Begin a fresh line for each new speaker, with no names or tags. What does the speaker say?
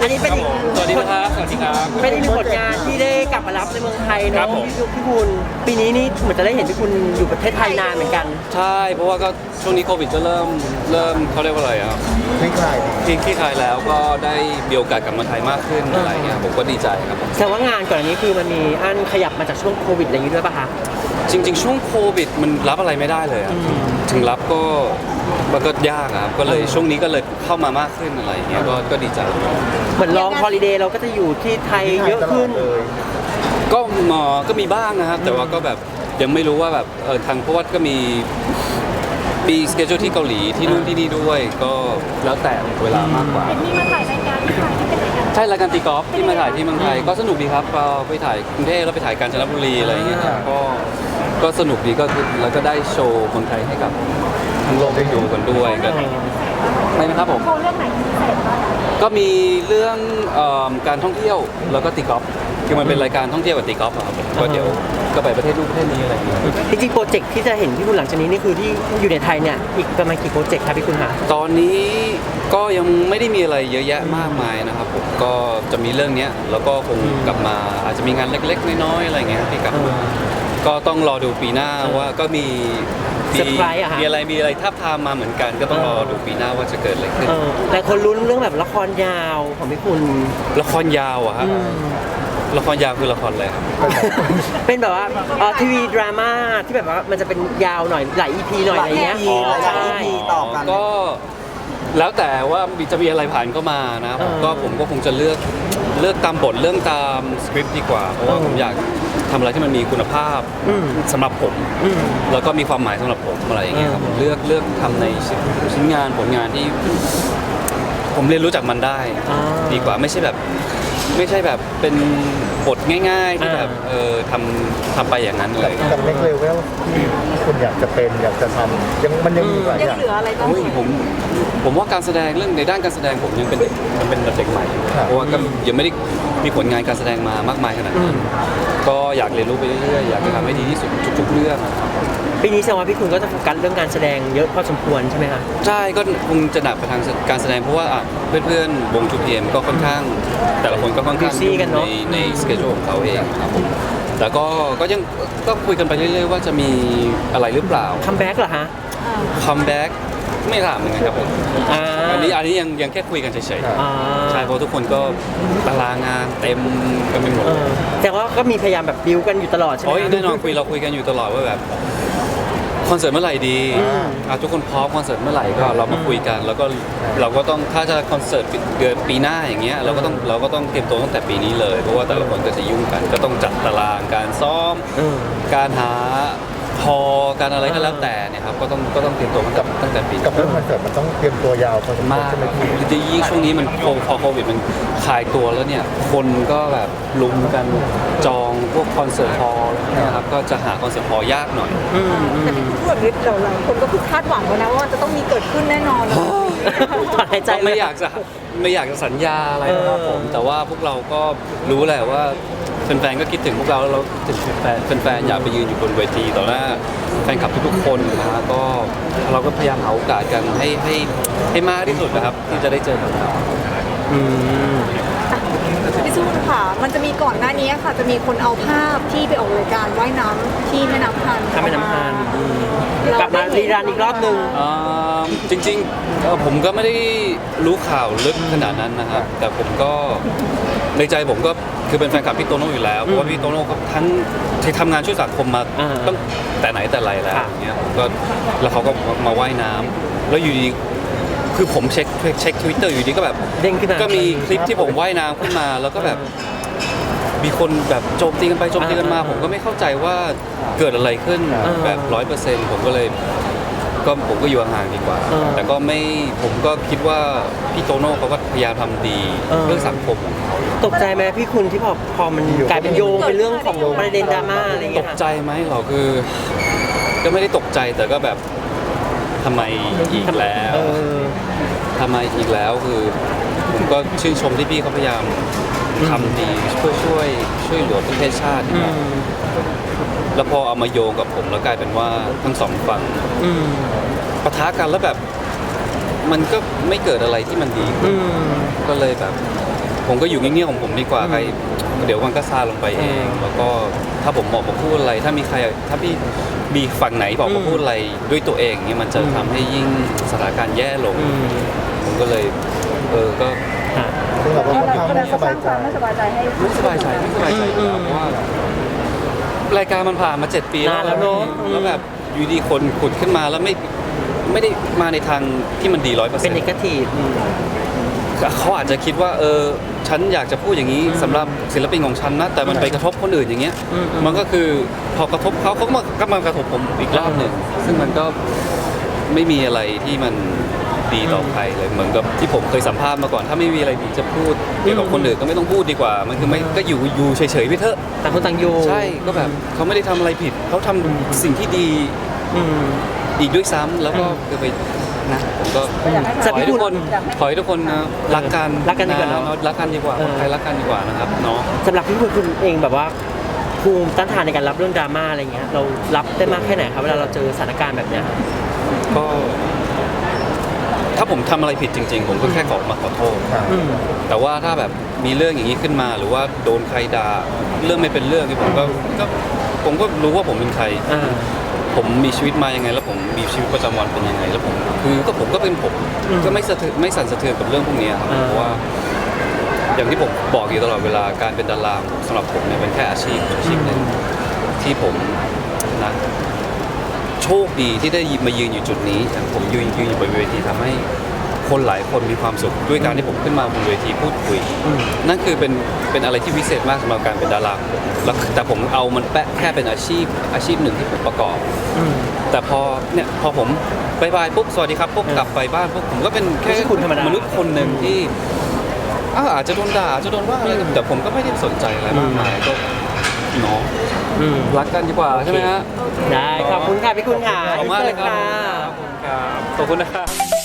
อันนี้เป็นอีก
สวัสดีครับ สวัสดีครับ
เป็นอีกหนึ่งผลงานที่ได้กลับมารับในเมืองไทย
ครั
เนาะ
บผม
พี่พี่คุณปีนี้นี่เหมือนจะได้เห็นพี่คุณอยู่ประเทศไทยนานเหมือนกัน
ใช่ เพราะว่าก็ช่วงนี้โควิดจะเริ่มเริ่มเขาเรียกว่าอะไรอะ
คลี่คลายดี
ที่ที่ไทยแล้วก็ได้มีโอกาสกลับมาไทยมากขึ้นอะไรเงี้ยผมก็ดีใจครับผม
แต่ว่างานก่อนอันนี้คือมันมีอันขยับมาจากช่วงโควิดอะไรอย่างนี้ด้วยป่ะคะ
จริง ๆ ช่วงโควิด มันรับอะไรไม่ได้เลยอะถึงรับก็มันก็ยากอะครับก็เลยช่วงนี้ก็เลยเข้ามามากขึ้นอะไรเงี้ยก็ก็ดีใจ
เหมือนลองฮอลิเดย์เราก็จะอยู่ที่ไทยเยอะขึ้น
เลย
ก็หมอก็มีบ้างนะครับแต่ว่าก็แบบยังไม่รู้ว่าแบบเออทางเพราะว่าก็มีมีสเกจที่เกาหลีที่นู่นที่นี่ด้วยก็แล้วแต่เวลามากกว่า
เห็นมีมาถ่ายรายการที่ไทยที่เป็นรายการ
ใช่รายการตีกอล์ฟที่มาถ่ายที่เมืองไทยก็สนุกดีครับก็ไปถ่ายกรุงเทพแล้วไปถ่ายกาญจนบุรีอะไรอย่างเงี้ยครับก็ ก็สนุกดีก็คือแล้วก็ได้โชว์คนไทยให้กับทั้งโลกได้ดูกันด้วยก็ไม่นะครับผม
โชว์เรื่องไหนพิเศษบ้าง
ก็มีเรื่องเอิ่มการท่องเที่ยวแล้วก็ตีกอล์ฟคือมันเป็นรายการท่องเที่ยวกับตีกอล์ฟอะครับก็เดี๋ยวก็ไปประเทศนู้นประเทศนี้อะไรอย่างเงี้ย
จริงๆโปรเจกต์ที่จะเห็นพี่คุณหลังจากนี้นี่คือที่อยู่ในไทยเนี่ยอีกประมาณกี่โปรเจกต์ครับพี่คุณคะ
ตอนนี้ก็ยังไม่ได้มีอะไรเยอะแยะมากมายนะครับผมก็จะมีเรื่องเนี้ยแล้วก็คงกลับมาอาจจะมีงานเล็กๆ น้อยๆอะไรเงี้ยที่กลับมา ก็ต้องรอดูปีหน้าว่าก็มี
เซอร์ไพรส์อะฮะ
มีอะไรมีอะไรทับทามมาเหมือนกันก็ต้องรอดูปีหน้าว่าจะเกิดอะไรขึ้น
เออแต่คนลุ้นเรื่องแบบละครยาวของพี่คุณ
ละครยาวอะฮะ
อืม
ละครยาวคือละครอะไรครับ
เป็นแบบว่าเอ่อทีวีดราม่าที่แบบว่ามันจะเป็นยาวหน่อยหลาย EP หน่อยอะไรเงี้ย
หลาย EP หลาย
ใช่
EP ต่อกัน
ก็ แล้วแต่ว่ามีจะมีอะไรผ่านเข้ามานะครับ
เออ
ก็ผมก็คงจะเลือกเลือกตามบทเรื่องตามสคริปต์ดีกว่าเพราะว่า
เออ
ผมอยากทำอะไรที่มันมีคุณภาพ
อืม
สำหรับผม
อืม
แล้วก็มีความหมายสำหรับผมอะไรอย่างเงี้ยครับผมเลือกเลือกทำในชิ้นงานผลงานที่ ผมเรียนรู้จากมันได้
อ่า
ดีกว่าไม่ใช่แบบ ไม่ใช่แบบเป็นบทง่ายๆที่
อ่า
แบบเออทำทำไปอย่างนั้นเลย
กับเล็กเลเวลที่คุณอยากจะเป็นอยากจะทำยังมันยังมีหลาย
ยั
องย่าง
เหลืออะไรต้อง
โอ้ยผมผมว่าการแสดงเรื่องในด้านการแสดงผมยังเป็นเด็กมันเป็นเด็กใหม่อยู่
ครับ
เพราะว่าก็ยังไม่ได้มีผลงานการแสดงมามากมายขนาดนั้นก็อยากเรียนรู้ไปเรื่อยๆอยากจะทำให้ดีที่สุดทุกๆเรื่อง
ปีนี้แสดงว่าพี่คุณก็จะโฟกัสเรื่องการแสดงเยอะพอสมควรใช่ไหมคะ
ใช่ก็คงจะหนักไปทางการแสดงเพราะว่าอะเพื่อนๆวงจูเพียมก็ค่อนข้าง แต่ละคนก็ค่อนข้าง
Busy กันเนอะ
ในในสเกจของเขาเองครับผมแต่ก็ก็ยังก็คุยกันไปเรื่อยๆว่าจะมีอะไรหรือเปล่า
คัมแบ็กเหรอฮะ
คัมแบ็กไม่ถามเหมือนกันครับผม
อ่า
อันนี้อันนี้ยังยังแค่คุยกันเฉย
ครับ
ๆ
อ่า
ใช่เพราะทุกคนก็ตารางงานเต็มกันไปหมด
เออแต่ว่าก็มีพยายามแบบบิวกันอยู่ตลอดใช่ไหม
โอ้ย
คะ
แน่นอนคุยเราคุยกันอยู่ตลอดว่าแบบ คอนเสิร์ตเมื่อไหร่ดี
อืม
อะทุกคนพร้อมคอนเสิร์ตเมื่อไหร่ก็เรามาคุยกัน แล้วก็เราก็ต้องถ้าจะคอนเสิร์ตเดือนปีหน้าอย่างเงี้ยเราก็ต้องเราก็ต้องเตรียมตัวตั้งแต่ปีนี้เลย เพราะว่าแต่ละคนก็จะยุ่งกัน ก็ต้องจัดตารางการซ้อม
เออ
การหา พอการอะไรก็แล้วแต่เนี่ยครับก็ต้องก็ต้องเตรียมตัวตั้งแต่ตั้งแต่ปี
กับเรื่องคอนเสิร์ตมันต้องเตรียมตัวยาวพอสมควร
มาก
ใช่ไหมพี่
จริงๆยิ่งช่วงนี้มันโคพอโควิดมันคลายตัวแล้วเนี่ยคนก็แบบลุมกันจองพวกคอนเสิร์ตฮอลล์อะไรเงี้ยครับก็จะหาคอนเสิร์ตฮอลล์ยากหน่อย
อืมอื
แต่
ม
ที่พูดแบบนี้เราหลายคนก็คือคาดหวังแล้วนะว่าจะต้องมีเกิดขึ้นแน่นอนเลย
ถอนหายใจ
ก็ไม่อยากจะไม่อยากจะสัญญาอะไรนะครับผม
เออ
แต่ว่าพวกเราก็รู้แหละว่า แฟนๆก็คิดถึงพวกเราแล้วเราคิดแฟนแฟนๆอยากไปยืนอยู่บนเวทีต่อหน้าแฟนคลับทุกๆคนนะฮะก็เราก็พยายามหาโอกาสกันให้ให้ให้มากที่สุดนะครับ ที่จะได้เจอกับเรา
อืม
พี่ซูนค่ะ มันจะมีก่อนหน้านี้ค่ะ จะมีคนเอาภาพที่ไปออกรายการว่ายน้ำที่แม่น้ำพัน
ข้ามแม่น้ำพานอืมกลับมารีรันอีกรอบหนึ่ง
อ่าจริงๆเอ่อผมก็ไม่ได้รู้ข่าวลึกขนาดนั้นนะครับ แต่ผมก็ในใจผมก็คือเป็นแฟนคลับพี่โตโน่อยู่แล้ว เพราะว่าพี่โตโน่เขาทั้งที่ทำงานช่วยสังคมมา
อ่า
ตั้งแต่ไหนแต่ไรแล้ว
ค่ะ
อย่างเงี้ยผมก็แล้วเขาก็มาว่ายน้ำแล้วอยู่ดี คือผมเช็คเช็คทวิตเตอร์อยู่ดีก็แบบ
เด้งขึ้นมา
ก็มีคลิปที่ผมว่ายน้ำขึ้นมา แล้วก็แบบ มีคนแบบโจมตีกันไปโจมตีกันมา
อ่า
ผมก็ไม่เข้าใจว่าเกิดอะไรขึ้น
อ่า
แบบร้อยเปอร์เซ็นต์ผมก็เลยก็ผมก็อยู่ห่างๆดีกว่า
เออ
แต่ก็ไม่ผมก็คิดว่าพี่โตโน่เขาก็พยายามทำดี
เออ
เรื่องสังคมของเขา
ตกใจไหมพี่คุณที่พอพอมันกลายเป็นโยงเป็นเรื่องของประเด็นดราม่าอะไรอย่าง
ต
เงี้ย
ก
ค่ะ
ใจไหมเหรอคือ ก็ไม่ได้ตกใจแต่ก็แบบทำไมอีกแล้ว
เออ
ทำไมอีกแล้วคือ ผมก็ชื่นชมที่พี่เขาพยายามทำดีช่วยช่วยช่วยเหลือประเทศชาติ
อืม
แล้วพอเอามาโยงกับผมแล้วกลายเป็นว่าทั้งสองฝั่ง
อืม
ปะทะกันแล้วแบบ มันก็ไม่เกิดอะไรที่มันดี
อืม
ก็เลยแบบ ผมก็อยู่เงียบๆของผมดีกว่าใครเดี๋ยวมันก็ซาลงไปเอง แล้วก็ถ้าผมบอกมาพูดอะไร ถ้ามีใคร ถ้าพี่มีฝั่งไหนบอกมาพูดอะไรด้วยตัวเองเนี่ยมันจะทำให้ยิ่งสถานการณ์แย่ลง
อืม
ผมก็เลยเออก็
ค่ะ
ซึ่งเราก็ค่อนข้าง
แสด
ไม่
ง
ส
ว่าส
บา
ร้ายง
ใจ
ความไม่สบายใจให้
ไม่สบายใจไม่สบายใจอยู่แล้วเพราะว่ารายการมันผ่านมาเจ็ดปีแล้ว
นานแล้วเนอะ
แล้วแบบอยู่ดีคนขุดขึ้นมาแล้วไม่ไม่ได้มาในทางที่มันดีร้อยเปอร์
เป็
เซ็
น
น
เน
ต์
กาทีฟ
เขาอาจจะคิดว่าเออฉันอยากจะพูดอย่างนี้สำหรับศิลปินของฉันนะแต่มันไปกระทบคนอื่นอย่างเงี้ย
อืมอืม
มันก็คือพอกระทบเขาเขาก็มาก็มากระทบผมอีกรอบหนึ่งซึ่งมันก็ไม่มีอะไรที่มัน ดีต่อใครเลยเหมือนกับที่ผมเคยสัมภาษณ์มาก่อน ถ้าไม่มีอะไรดีจะพูดเกี่ยวกับคนอื่นก็ไม่ต้องพูดดีกว่า มันคือไม่ก็อยู่อยู่เฉยๆไปเถอะ
ต่างคนต่างอยู่
ใช่ก็แบบเขาไม่ได้ทำอะไรผิดเขาทำสิ่งที่ดี
อืม
อีกด้วยซ้ำแล้วก็คือไปนะผมก็
อยากให้
ขอให้ทุกคน
อยากให้
ขอให้ทุกคนนะรักกัน
รักกันดีกว่าเนอะ
รักกันดีกว่า
เออ
คนไทยรักกันดีกว่านะครับเนาะ
สำหรับพี่คุณคุณเองแบบว่าภูมิต้านทานในการรับเรื่องดราม่าอะไรเงี้ยเรารับได้มากแค่ไหนครับเวลาเราเจอสถานการณ์แบบเนี้ย
ก็ ถ้าผมทำอะไรผิดจริง ๆ ผมก็แค่ขอมาขอโทษ
ค่ะ
อืม
แต่ว่าถ้าแบบมีเรื่องอย่างนี้ขึ้นมา หรือว่าโดนใครด่าเรื่องไม่เป็นเรื่องนี่ผมก็ก็ผมก็รู้ว่าผมเป็นใคร
อ่า
ผมมีชีวิตมายังไง แล้วผมมีชีวิตประจำวันเป็นยังไง แล้วผมคือก็ผมก็เป็นผม
อืม
ก็ไม่สะเทือนไม่สั่นสะเทือนกับเรื่องพวกนี้ครับ
อ่า
เพราะว่า อย่างที่ผมบอกอยู่ตลอดเวลาการเป็นดาราสำหรับผมเนี่ยเป็นแค่อาชีพอาชีพหนึ่งที่ผมนะ โชคดีที่ได้มายืนอยู่จุดนี้อย่างผมยืนยืนอยู่บนเวทีทำให้คนหลายคนมีความสุขด้วยการที่ผมขึ้นมาบนเวทีพูดคุย
อืม
นั่นคือเป็นเป็นอะไรที่พิเศษมากสำหรับการเป็นดาราของผมแล้วแต่ผมเอามันแปะแค่เป็นอาชีพอาชีพหนึ่งที่ผมประกอบ
อืม
แต่พอเนี่ยพอผมบายบายปุ๊บสวัสดีครับปุ๊บกลับไปบ้านปุ๊บผมก็เป็นแค่
ไม่ใช่คุณธรรมดาม
นุษย์คนหนึ่งที่อ้าวอาจจะโดนด่าอาจจะโดนว่าอะไรแต่ผมก็ไม่ได้สนใจอะไรมากมายก็ เนาะ
อืม
รักกันดีกว่าใช่ไหมฮะ
ได้ขอบคุณค่ะพี่คุณค่ะ
ขอบคุณมากเลยครับ
อินสิร์ตค่ะ
ขอบคุณครับ